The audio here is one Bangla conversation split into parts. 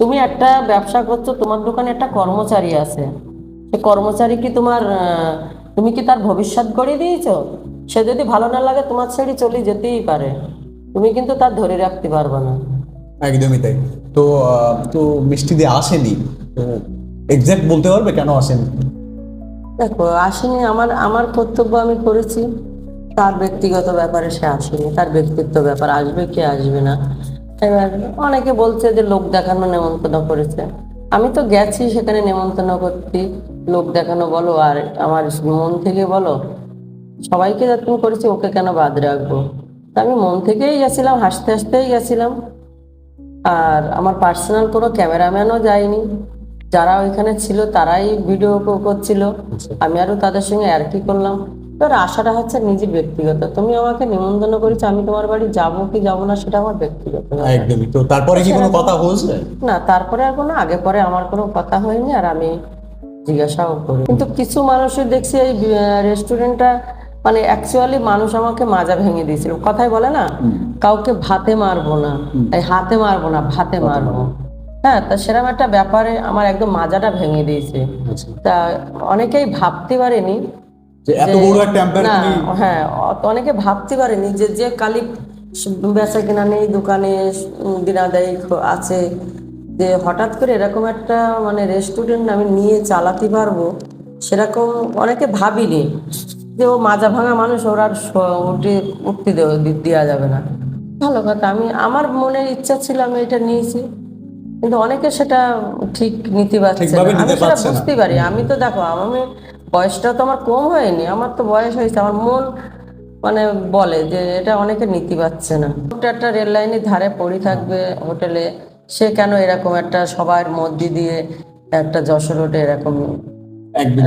তুমি একটা ব্যবসা করছ তোমার দোকানে একটা কর্মচারী আছে। সে কর্মচারী কি তোমার তুমি কি তার ভবিষ্যৎ গড়িয়ে দিয়েছ? সে যদি ভালো না লাগে তোমার ছেড়ে চলে যেতেই পারে। তুমি কিন্তু তার ধরে রাখতে পারবে না। একদমই তাই। তো তো মিষ্টি দিয়ে আসেনি। তো এক্সাক্ট বলতে পারবে কেন আসেনি? দেখো আসেনি আমার আমার কর্তব্য আমি করেছি। তার ব্যক্তিগত ব্যাপারে সে আসেনি। তার ব্যক্তিত্ব ব্যাপার আসবে কি আসবে না। অনেকে বলছে যে লোক দেখানো নেমন্তন্ন করেছে। আমি তো গেছি সেখানে নেমন্তন্ন করতে। লোক দেখানো বলো আর আমার মন থেকে বলো, সবাইকে যখন করেছি, ওকে কেন বাদ রাখব? আমি মন থেকেই গেছিলাম, হাসতে হাসতেই গেছিলাম। আর আমার পার্সোনাল কোনো ক্যামেরাম্যানও যায়নি। যারা ওইখানে ছিল তারাই ভিডিও করছিল। আমি আরও তাদের সঙ্গে আর কি করলাম। এবার আশাটা হচ্ছে নিজের ব্যক্তিগত। তুমি আমাকে নিমন্ত্রণ করেছ আমি তোমার বাড়ি যাব কি যাব না সেটা আমার ব্যক্তিগত একদমই। তো তারপরে কি কোনো কথা হয়েছে? না তারপরে আর কোনো আগে পরে আমার কোনো কথা হয়নি আর আমি জিজ্ঞাসাও করি কিন্তু কিছু মানুষের দেখছি এই রেস্টুরেন্টটা মানে অ্যাকচুয়ালি মানুষ আমাকে মাজা ভেঙে দিয়েছিল। কথাই বলে না কাউকে ভাতে মারবো না এই হাতে মারবো না ভাতে মারবো। হ্যাঁ তা সেরকম একটা ব্যাপারে আমার একদম মাজাটা ভেঙে দিয়েছে। আচ্ছা। তা অনেকেই ভাবতে পারেনি যে এত বড় একটা এম্পায়ার তুমি হ্যাঁ অনেকে ভাবতে পারেনি যে যে কালি বেচা কেনা নেই দোকানে দিনাদায়ী আছে যে হঠাৎ করে এরকম একটা মানে রেস্টুরেন্ট আমি নিয়ে চালাতে পারব সেরকম অনেকে ভাবিনি। যে ও মাজা ভাঙা মানুষ ওরা আর উঠে উঠতে দেওয়া যাবে না। ভালো কথা আমি আমার মনের ইচ্ছা ছিল আমি এটা নিয়েছি কিন্তু অনেকে সেটা ঠিক নিতে পারছে আমি সেটা বুঝতে পারি। আমি তো দেখো আমি বয়সটা তো আমার কম হয়নি আমার তো বয়স হয়েছে আমার মন মানে বলে যে এটা অনেকে নীতি পাচ্ছে না। একটা একটা রেল লাইনের ধারে পড়ে থাকবে হোটেলে সে কেন এরকম একটা সবার মধ্যে দিয়ে একটা যশোর রোডে এরকম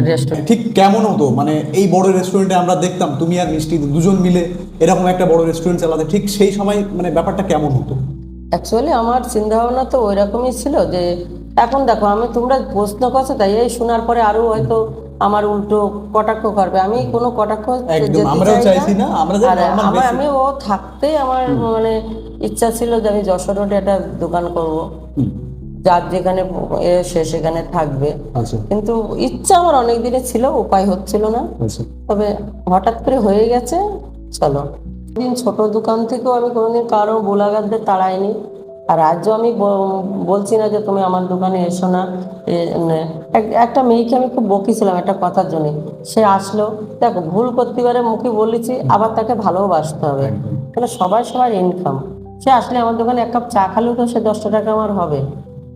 রেস্টুরেন্ট ঠিক কেমন হতো মানে এই বড় রেস্টুরেন্টে আমরা দেখতাম তুমি আর মিষ্টি দুজন মিলে এরকম একটা বড় রেস্টুরেন্ট চালাতে ঠিক সেই সময় মানে ব্যাপারটা কেমন হতো? অ্যাকচুয়ালি আমার চিন্তা ভাবনা তো ওই রকমই ছিল যে এখন দেখো আমি তোমরা প্রশ্ন করছ তাই এই শোনার পরে আরও হয়তো আমার উল্টো কটাক্ষ করবে। আমি কোনো কটাক্ষ আমরাও চাইছি না, আমরা যে আর normal আমার আমি ও থাকতেই আমার মানে ইচ্ছা ছিল যে আমি যশোর রোডে একটা দোকান করব। যার যেখানে সে সেখানে থাকবে। আচ্ছা। কিন্তু ইচ্ছা আমার অনেক দিনে ছিল উপায় হচ্ছিল না। আচ্ছা। তবে হঠাৎ করে হয়ে গেছে চলো। দিন ছোট দোকান থেকেও আমি কোনোদিন কারও বোলাগারদের তাড়াইনি। আর আজও আমি বলছি না যে তুমি আমার দোকানে এসো না। মানে এক- একটা মেয়েকে আমি খুব বকিছিলাম একটা কথার জন্য। সে আসলো দেখো ভুল করতে পারে মুখে বলেছি আবার তাকে ভালোবাসতে হবে। তাহলে সবাই সবার ইনকাম সে আসলে আমার দোকানে এক কাপ চা খালেও তো সে দশটা টাকা আমার হবে।